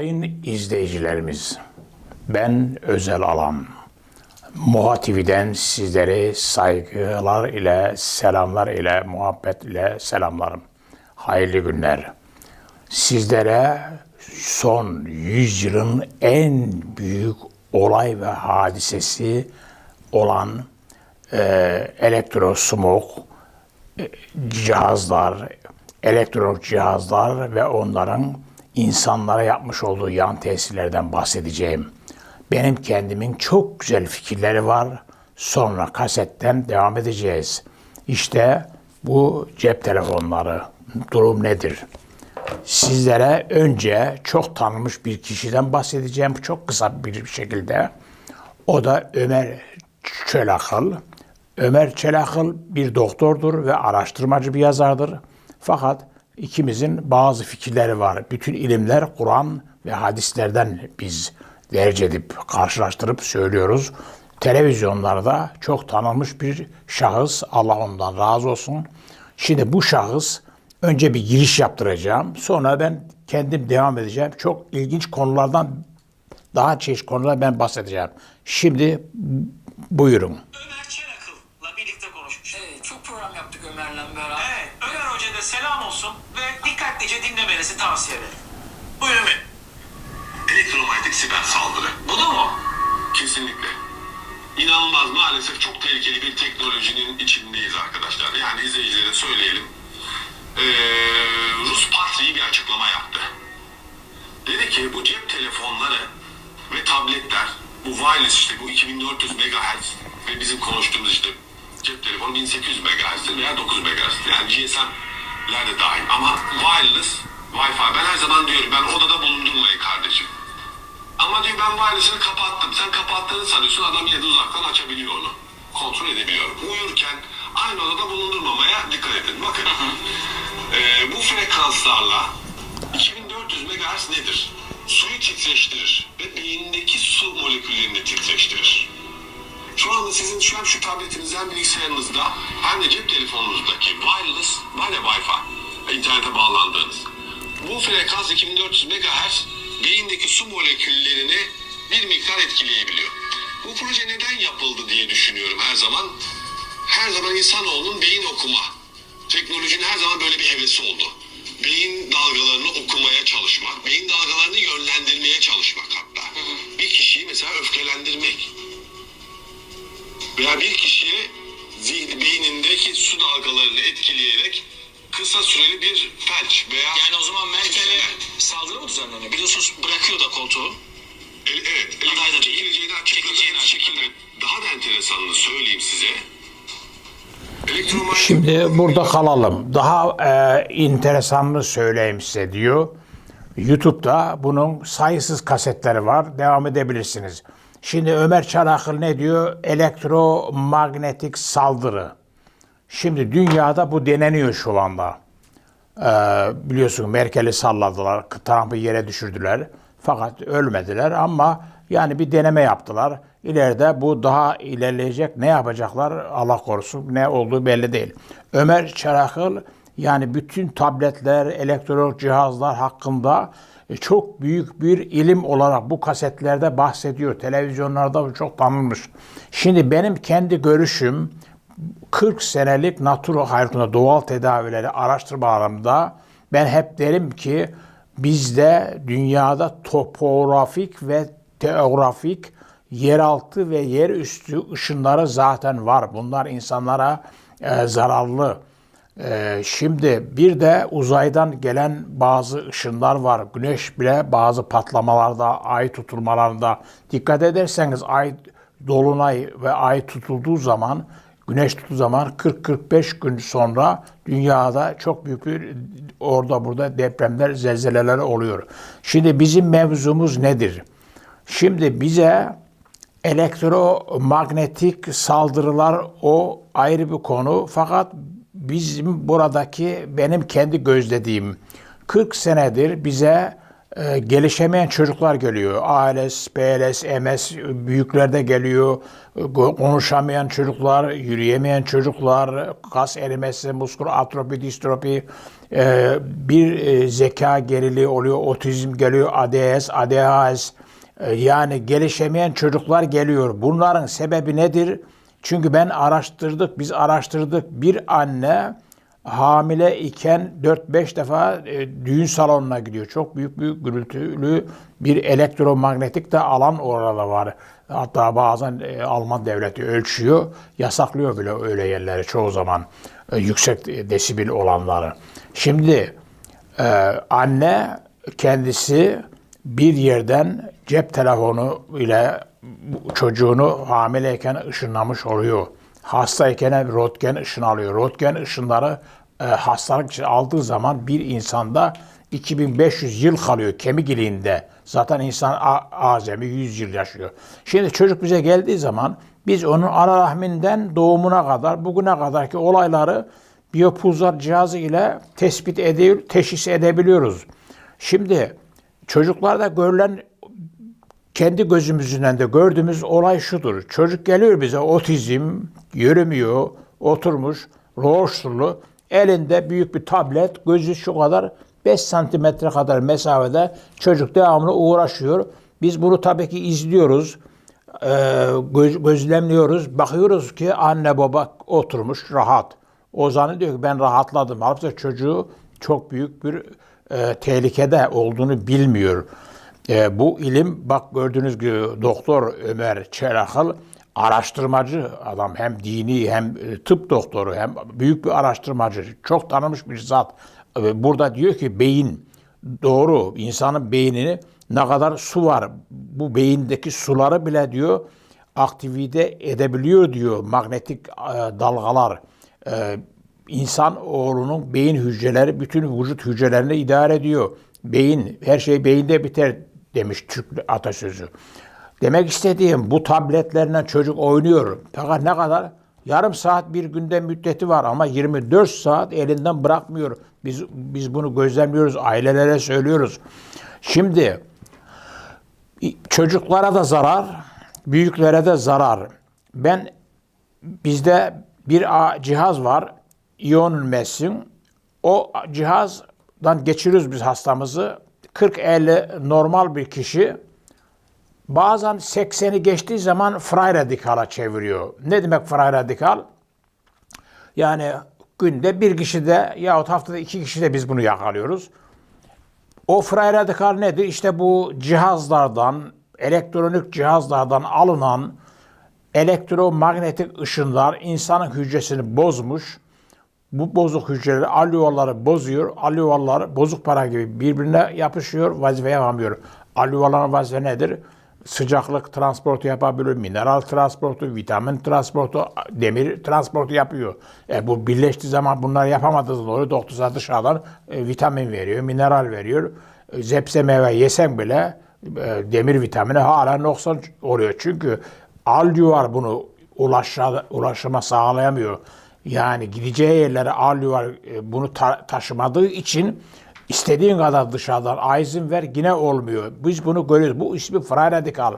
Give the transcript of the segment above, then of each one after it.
Sayın izleyicilerimiz, ben Özel Alan. Moha TV'den sizleri saygılar ile, selamlar ile, muhabbet ile selamlarım. Hayırlı günler. Sizlere son yüzyılın en büyük olay ve hadisesi olan e, elektrosmog e, cihazlar, elektronik cihazlar ve onların insanlara yapmış olduğu yan tesirlerden bahsedeceğim. Benim kendimin çok güzel fikirleri var. Sonra kasetten devam edeceğiz. İşte bu cep telefonları durum nedir? Sizlere önce çok tanınmış bir kişiden bahsedeceğim çok kısa bir şekilde. O da Ömer Çelakıl. Ömer Çelakıl bir doktordur ve araştırmacı bir yazardır. Fakat ikimizin bazı fikirleri var. Bütün ilimler Kur'an ve hadislerden biz derc edip karşılaştırıp söylüyoruz. Televizyonlarda çok tanınmış bir şahıs. Allah ondan razı olsun. Şimdi bu şahıs önce bir giriş yaptıracağım. Sonra ben kendim devam edeceğim. Çok ilginç konulardan daha çeşitli konulardan ben bahsedeceğim. Şimdi buyurun. Ömer Da selam olsun ve dikkatlice dinlemenizi tavsiye ederim. Buyurun Ömer. Elektromanyetik siber saldırı. Bu da mı? Kesinlikle. İnanılmaz maalesef çok tehlikeli bir teknolojinin içindeyiz arkadaşlar. Yani izleyicilere söyleyelim. Ee, Rus Patriği bir açıklama yaptı. Dedi ki bu cep telefonları ve tabletler bu wireless işte bu 2400 MHz ve bizim konuştuğumuz işte cep telefonu 1800 MHz veya 9 MHz yani GSM'ler de dahil ama wireless Wi-Fi ben her zaman diyorum ben odada bulundurmayın kardeşim. Ama diyor ben wireless'ını kapattım. Sen kapattığını sanıyorsun adam yine de uzaktan açabiliyor onu. Kontrol edebiliyor. Uyurken aynı odada bulundurmamaya dikkat edin. Bakın eee, bu frekanslarla 2400 MHz nedir? Suyu titreştirir ve beyindeki su moleküllerini titreştirir. Şu anda sizin şu an şu tabletinizden bilgisayarınızda hem de cep telefonunuzdaki wireless var ya Wi-Fi internete bağlandığınız. Bu frekans 2400 MHz beyindeki su moleküllerini bir miktar etkileyebiliyor. Bu proje neden yapıldı diye düşünüyorum her zaman. Her zaman insanoğlunun beyin okuma. Teknolojinin her zaman böyle bir hevesi oldu. Beyin dalgalarını okumaya çalışmak, beyin dalgalarını yönlendirmeye çalışmak hatta. Bir kişiyi mesela öfkelendirmek, veya bir kişiye beynindeki su dalgalarını etkileyerek kısa süreli bir felç veya Yani o zaman Merkel'e saldırı mı düzenleniyor? Biliyorsunuz bırakıyor da koltuğu. E- evet, Aday da çekileceğini açıkladı. Şekilde. Daha da enteresanını söyleyeyim size. Elektromanyetik Şimdi burada kalalım. Daha e, enteresanını söyleyeyim size diyor. YouTube'da bunun sayısız kasetleri var. Devam edebilirsiniz. Şimdi Ömer Çanakıl ne diyor? Elektromanyetik saldırı. Şimdi dünyada bu deneniyor şu anda. Ee, biliyorsun Merkel'i salladılar, Trump'ı yere düşürdüler. Fakat ölmediler ama yani bir deneme yaptılar. İleride bu daha ilerleyecek. Ne yapacaklar Allah korusun ne olduğu belli değil. Ömer Çarakıl yani bütün tabletler, elektronik cihazlar hakkında çok büyük bir ilim olarak bu kasetlerde bahsediyor. Televizyonlarda çok tanınmış. Şimdi benim kendi görüşüm 40 senelik naturo hayatında doğal tedavileri araştırmalarımda ben hep derim ki bizde dünyada topografik ve teografik yeraltı ve yerüstü ışınları zaten var. Bunlar insanlara e, zararlı. E, şimdi bir de uzaydan gelen bazı ışınlar var. Güneş bile bazı patlamalarda, ay tutulmalarında dikkat ederseniz ay dolunay ve ay tutulduğu zaman Güneş tuttuğu zaman 40-45 gün sonra dünyada çok büyük bir orada burada depremler, zelzeleler oluyor. Şimdi bizim mevzumuz nedir? Şimdi bize elektromanyetik saldırılar o ayrı bir konu. Fakat bizim buradaki benim kendi gözlediğim 40 senedir bize e, gelişemeyen çocuklar geliyor. ALS, PLS, MS büyüklerde geliyor. E, go- Konuşamayan çocuklar, yürüyemeyen çocuklar, kas erimesi, muskul atrofi, distrofi, e, bir e, zeka geriliği oluyor, otizm geliyor, ADS, ADHS. E, Yani gelişemeyen çocuklar geliyor. Bunların sebebi nedir? Çünkü ben araştırdık, biz araştırdık. Bir anne hamile iken 4-5 defa e, düğün salonuna gidiyor. Çok büyük büyük gürültülü bir elektromanyetik de alan orada var. Hatta bazen e, Alman devleti ölçüyor, yasaklıyor bile öyle yerleri çoğu zaman e, yüksek desibel olanları. Şimdi anne kendisi bir yerden cep telefonu ile çocuğunu hamileyken ışınlamış oluyor. Hastayken röntgen ışın alıyor. Röntgen ışınları e, hastalık için aldığı zaman bir insanda 2500 yıl kalıyor kemik iliğinde. Zaten insan a- azami 100 yıl yaşıyor. Şimdi çocuk bize geldiği zaman biz onun ana rahminden doğumuna kadar bugüne kadarki olayları biyopulsar cihazı ile tespit ediyor, teşhis edebiliyoruz. Şimdi çocuklarda görülen kendi gözümüzden de gördüğümüz olay şudur. Çocuk geliyor bize otizm, yürümüyor, oturmuş, roşturlu, elinde büyük bir tablet, gözü şu kadar 5 santimetre kadar mesafede çocuk devamlı uğraşıyor. Biz bunu tabii ki izliyoruz, e, göz- gözlemliyoruz, bakıyoruz ki anne baba oturmuş rahat. O zannediyor ki ben rahatladım. Halbuki çocuğu çok büyük bir e, tehlikede olduğunu bilmiyor. E, bu ilim bak gördüğünüz gibi Doktor Ömer Çelakıl araştırmacı adam hem dini hem e, tıp doktoru hem büyük bir araştırmacı çok tanınmış bir zat. E, Burada diyor ki beyin doğru insanın beynini ne kadar su var bu beyindeki suları bile diyor aktivite edebiliyor diyor magnetik e, dalgalar. İnsan oğlunun beyin hücreleri bütün vücut hücrelerini idare ediyor. Beyin, her şey beyinde biter demiş Türk atasözü. Demek istediğim bu tabletlerle çocuk oynuyor. Fakat ne kadar? Yarım saat bir günde müddeti var ama 24 saat elinden bırakmıyor. Biz biz bunu gözlemliyoruz, ailelere söylüyoruz. Şimdi çocuklara da zarar, büyüklere de zarar. Ben bizde bir cihaz var. İyon mesin. O cihazdan geçiriyoruz biz hastamızı. 40-50 normal bir kişi bazen 80'i geçtiği zaman fray radikala çeviriyor. Ne demek fray radikal? Yani günde bir kişide yahut haftada iki kişide biz bunu yakalıyoruz. O fray radikal nedir? İşte bu cihazlardan, elektronik cihazlardan alınan elektromanyetik ışınlar insanın hücresini bozmuş. Bu bozuk hücreleri alüvarları bozuyor. Alüvarlar bozuk para gibi birbirine yapışıyor, vazife yapamıyor. Alüvarların vazife nedir? Sıcaklık transportu yapabiliyor, mineral transportu, vitamin transportu, demir transportu yapıyor. E bu birleştiği zaman bunları yapamadığı doğru doktor dışarıdan e, vitamin veriyor, mineral veriyor. E, zepse meyve yesen bile e, demir vitamini hala noksan oluyor. Çünkü alüvar bunu ulaşa, ulaşıma sağlayamıyor. Yani gideceği yerlere alüvar e, bunu ta- taşımadığı için istediğin kadar dışarıdan aizin ver yine olmuyor. Biz bunu görüyoruz. Bu ismi fray radikal.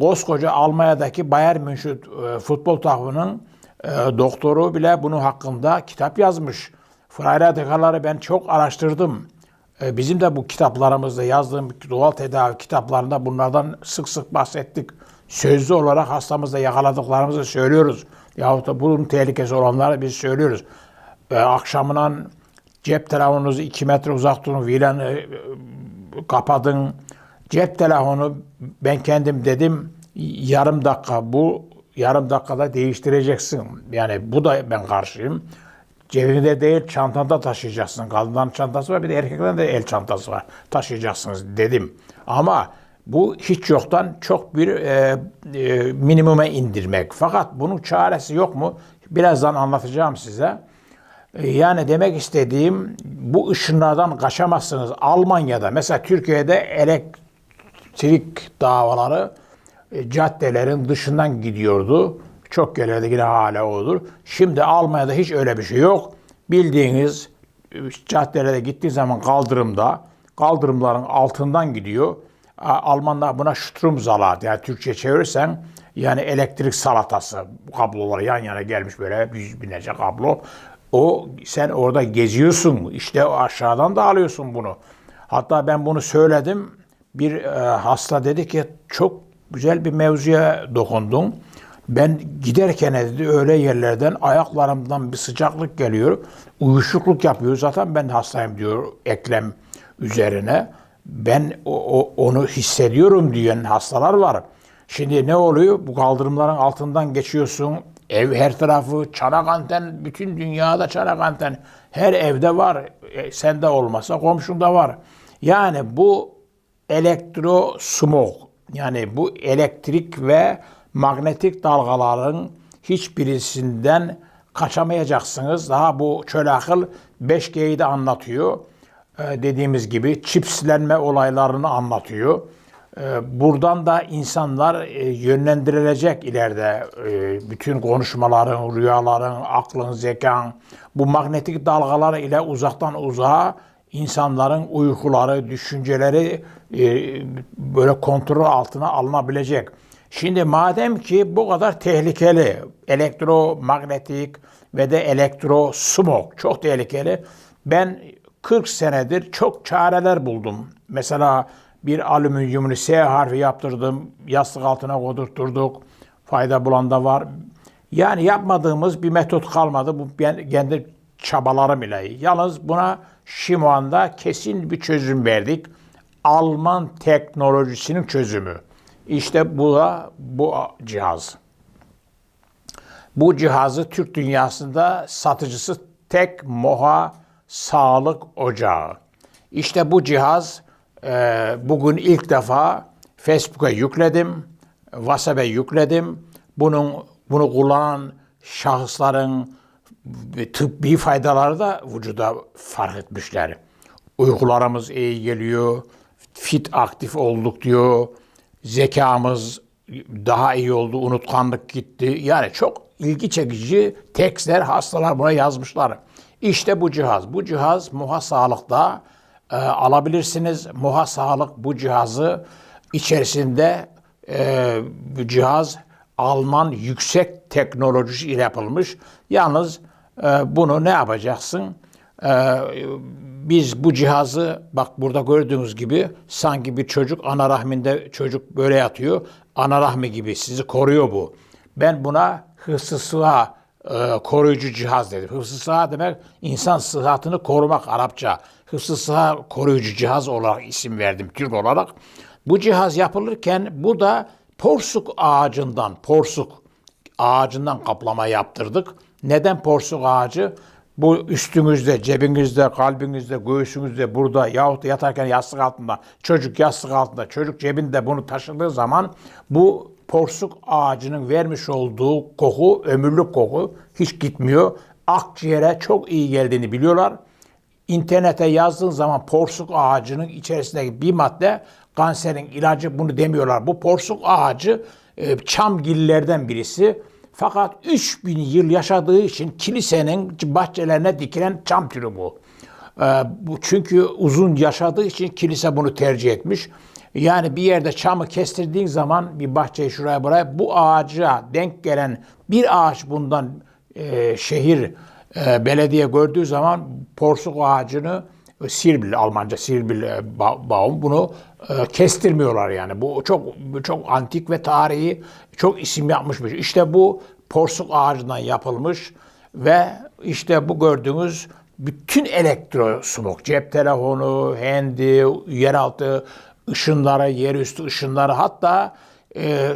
Koskoca Almanya'daki Bayern München e, futbol takımının e, doktoru bile bunun hakkında kitap yazmış. Fray radikalları ben çok araştırdım. Bizim de bu kitaplarımızda yazdığım doğal tedavi kitaplarında bunlardan sık sık bahsettik. Sözlü olarak hastamızda yakaladıklarımızı söylüyoruz. Yahut da bunun tehlikesi olanları biz söylüyoruz. E, akşamından cep telefonunuzu 2 metre uzak tutun, vilanı e, kapatın. Cep telefonu ben kendim dedim yarım dakika bu yarım dakikada değiştireceksin. Yani bu da ben karşıyım. Cebinde değil çantanda taşıyacaksın. Kadınların çantası var bir de erkeklerin de el çantası var. Taşıyacaksınız dedim. Ama bu hiç yoktan çok bir e, e, minimuma indirmek. Fakat bunun çaresi yok mu? Birazdan anlatacağım size. E, Yani demek istediğim bu ışınlardan kaçamazsınız. Almanya'da mesela Türkiye'de elektrik davaları e, caddelerin dışından gidiyordu. Çok yerlerde yine hala olur. Şimdi Almanya'da hiç öyle bir şey yok. Bildiğiniz e, caddelere gittiği zaman kaldırımda kaldırımların altından gidiyor. Almanlar buna Stromsalat yani Türkçe çevirirsen yani elektrik salatası kablolar yan yana gelmiş böyle yüz binlerce kablo. O sen orada geziyorsun işte aşağıdan da alıyorsun bunu. Hatta ben bunu söyledim. Bir e, hasta dedi ki çok güzel bir mevzuya dokundun. Ben giderken dedi öyle yerlerden ayaklarımdan bir sıcaklık geliyor. Uyuşukluk yapıyor. Zaten ben hastayım diyor eklem üzerine. Ben o, o- onu hissediyorum diyen hastalar var. Şimdi ne oluyor? Bu kaldırımların altından geçiyorsun. Ev her tarafı çanak anten. Bütün dünyada çanak anten. Her evde var. E, sende olmasa komşunda var. Yani bu elektro smog yani bu elektrik ve magnetik dalgaların hiçbirisinden kaçamayacaksınız. Daha bu çöl akıl 5G'yi de anlatıyor. Ee, dediğimiz gibi çipslenme olaylarını anlatıyor. Ee, buradan da insanlar e, yönlendirilecek ileride e, bütün konuşmaların, rüyaların, aklın, zekan bu magnetik dalgalar ile uzaktan uzağa insanların uykuları, düşünceleri e, böyle kontrol altına alınabilecek. Şimdi madem ki bu kadar tehlikeli, elektromanyetik ve de elektro smog çok tehlikeli. Ben 40 senedir çok çareler buldum. Mesela bir alüminyumlu S harfi yaptırdım, yastık altına kodurtturduk. Fayda bulan da var. Yani yapmadığımız bir metot kalmadı. Bu ben kendi çabalarım ile. Yalnız buna şu anda kesin bir çözüm verdik. Alman teknolojisinin çözümü. İşte bu da bu cihaz. Bu cihazı Türk dünyasında satıcısı tek Moha Sağlık Ocağı. İşte bu cihaz e, bugün ilk defa Facebook'a yükledim, WhatsApp'a yükledim. Bunun bunu kullanan şahısların tıbbi faydaları da vücuda fark etmişler. Uykularımız iyi geliyor, fit aktif olduk diyor, zekamız daha iyi oldu, unutkanlık gitti. Yani çok ilgi çekici tekstler hastalar buna yazmışlar. İşte bu cihaz. Bu cihaz Muha Sağlık'ta e, alabilirsiniz. Muha Sağlık bu cihazı içerisinde e, bu cihaz Alman yüksek teknolojisi ile yapılmış. Yalnız e, bunu ne yapacaksın? E, biz bu cihazı bak burada gördüğünüz gibi sanki bir çocuk ana rahminde çocuk böyle yatıyor. Ana rahmi gibi sizi koruyor bu. Ben buna hıfzı sıha e, koruyucu cihaz dedim. Hıfzı sıha demek insan sıhhatını korumak Arapça. Hıfzı sıha koruyucu cihaz olarak isim verdim Türk olarak. Bu cihaz yapılırken bu da porsuk ağacından, porsuk ağacından kaplama yaptırdık. Neden porsuk ağacı? Bu üstünüzde, cebinizde, kalbinizde, göğsünüzde, burada yahut da yatarken yastık altında, çocuk yastık altında, çocuk cebinde bunu taşıdığı zaman bu porsuk ağacının vermiş olduğu koku, ömürlük koku hiç gitmiyor. Akciğere çok iyi geldiğini biliyorlar. İnternete yazdığın zaman porsuk ağacının içerisindeki bir madde kanserin ilacı bunu demiyorlar. Bu porsuk ağacı e, çamgillerden birisi. Fakat 3000 yıl yaşadığı için kilisenin bahçelerine dikilen çam türü bu. E, bu çünkü uzun yaşadığı için kilise bunu tercih etmiş. Yani bir yerde çamı kestirdiğin zaman bir bahçeyi şuraya buraya bu ağaca denk gelen bir ağaç bundan e, şehir e, belediye gördüğü zaman porsuk ağacını e, sirbil Almanca sirbil e, ba- baum bunu e, kestirmiyorlar yani. Bu çok çok antik ve tarihi çok isim yapmış bir şey. İşte bu porsuk ağacından yapılmış ve işte bu gördüğünüz bütün elektro smog, cep telefonu, hendi, yeraltı ışınları, yerüstü ışınları hatta e,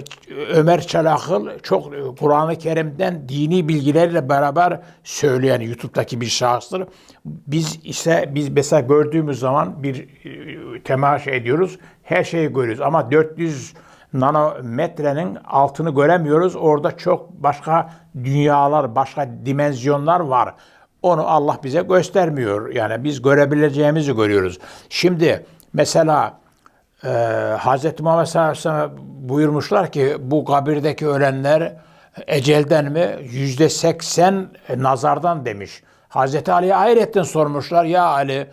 Ömer Çalakıl çok e, Kur'an-ı Kerim'den dini bilgilerle beraber söyleyen YouTube'daki bir şahıstır. Biz ise biz mesela gördüğümüz zaman bir e, temaşa ediyoruz. Her şeyi görüyoruz ama 400 nanometrenin altını göremiyoruz. Orada çok başka dünyalar, başka dimenzyonlar var. Onu Allah bize göstermiyor. Yani biz görebileceğimizi görüyoruz. Şimdi mesela e, Hz. Muhammed sallallahu aleyhi buyurmuşlar ki bu kabirdeki ölenler ecelden mi? Yüzde seksen nazardan demiş. Hz. Ali'ye hayretten sormuşlar. Ya Ali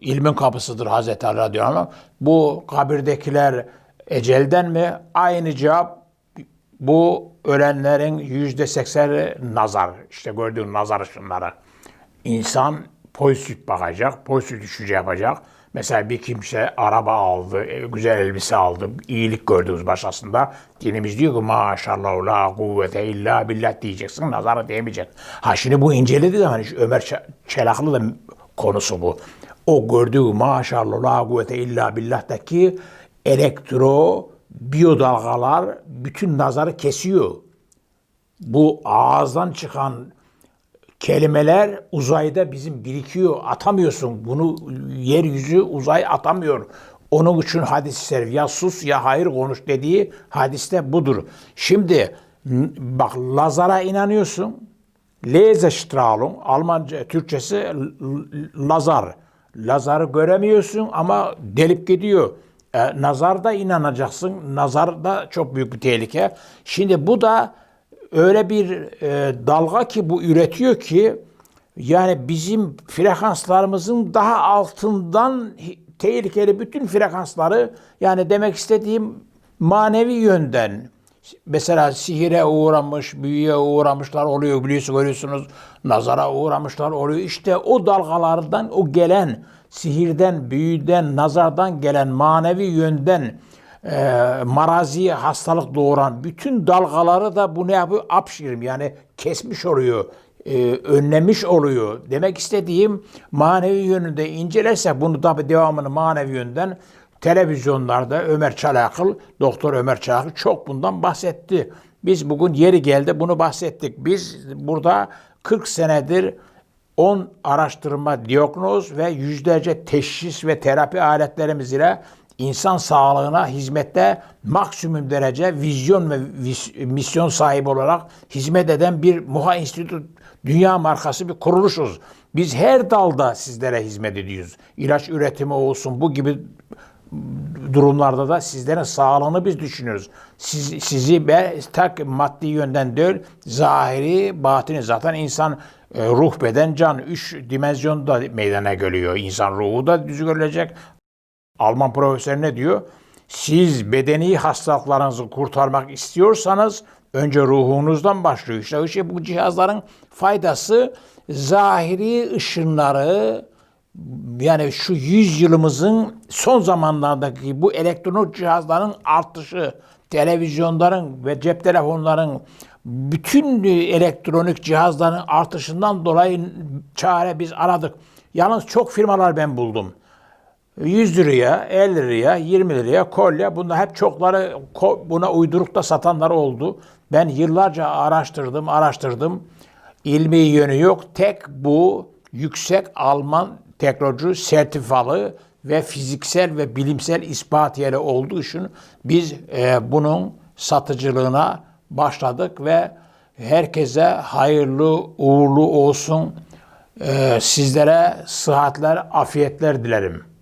ilmin kapısıdır Hazreti Ali radıyallahu anh. Bu kabirdekiler ecelden mi? Aynı cevap bu ölenlerin yüzde sekseni nazar. İşte gördüğün nazar ışınları. İnsan pozitif bakacak, pozitif düşünce yapacak. Mesela bir kimse araba aldı, e, güzel elbise aldı, iyilik gördünüz başkasında. Dinimiz diyor ki maşallah la kuvvete illa billah diyeceksin, nazara değmeyecek. Ha şimdi bu incelediği zaman işte Ömer Çelaklı da konusu bu. O gördüğü maşallah la kuvvete illa billah'taki elektro biyodalgalar bütün nazarı kesiyor. Bu ağızdan çıkan kelimeler uzayda bizim birikiyor. Atamıyorsun. Bunu yeryüzü uzay atamıyor. Onun için hadis-i şerif ya sus ya hayır konuş dediği hadiste budur. Şimdi bak Lazar'a inanıyorsun. Laserstrahlung, Almanca, Türkçesi Lazar. Lazar'ı göremiyorsun ama delip gidiyor. E, nazarda inanacaksın. Nazar da çok büyük bir tehlike. Şimdi bu da öyle bir e, dalga ki bu üretiyor ki yani bizim frekanslarımızın daha altından tehlikeli bütün frekansları yani demek istediğim manevi yönden mesela sihire uğramış, büyüye uğramışlar oluyor biliyorsunuz görüyorsunuz. Nazara uğramışlar oluyor. İşte o dalgalardan o gelen sihirden, büyüden, nazardan gelen manevi yönden e, marazi hastalık doğuran bütün dalgaları da bu ne yapıyor? Apşirim yani kesmiş oluyor, e, önlemiş oluyor. Demek istediğim manevi yönünde incelerse bunu tabi devamını manevi yönden televizyonlarda Ömer Çalakıl, Doktor Ömer Çalakıl çok bundan bahsetti. Biz bugün yeri geldi bunu bahsettik. Biz burada 40 senedir 10 araştırma, diyagnoz ve yüzlerce teşhis ve terapi aletlerimiz ile insan sağlığına hizmette maksimum derece vizyon ve misyon sahibi olarak hizmet eden bir Muha Enstitü dünya markası bir kuruluşuz. Biz her dalda sizlere hizmet ediyoruz. İlaç üretimi olsun bu gibi durumlarda da sizlerin sağlığını biz düşünüyoruz. Siz, sizi be, tak maddi yönden değil, zahiri, batini. Zaten insan e, ruh, beden, can, üç dimensionda meydana geliyor. İnsan ruhu da düz görülecek. Alman profesör ne diyor? Siz bedeni hastalıklarınızı kurtarmak istiyorsanız önce ruhunuzdan başlıyor. İşte, işte bu cihazların faydası zahiri ışınları yani şu 100 yılımızın son zamanlardaki bu elektronik cihazların artışı, televizyonların ve cep telefonların bütün elektronik cihazların artışından dolayı çare biz aradık. Yalnız çok firmalar ben buldum. 100 liraya, 50 liraya, 20 liraya kolye. Bunda hep çokları buna uyduruk da satanlar oldu. Ben yıllarca araştırdım, araştırdım. İlmi yönü yok. Tek bu yüksek Alman teknoloji sertifalı ve fiziksel ve bilimsel ispat yeri olduğu için biz e, bunun satıcılığına başladık ve herkese hayırlı uğurlu olsun. E, sizlere sıhhatler, afiyetler dilerim.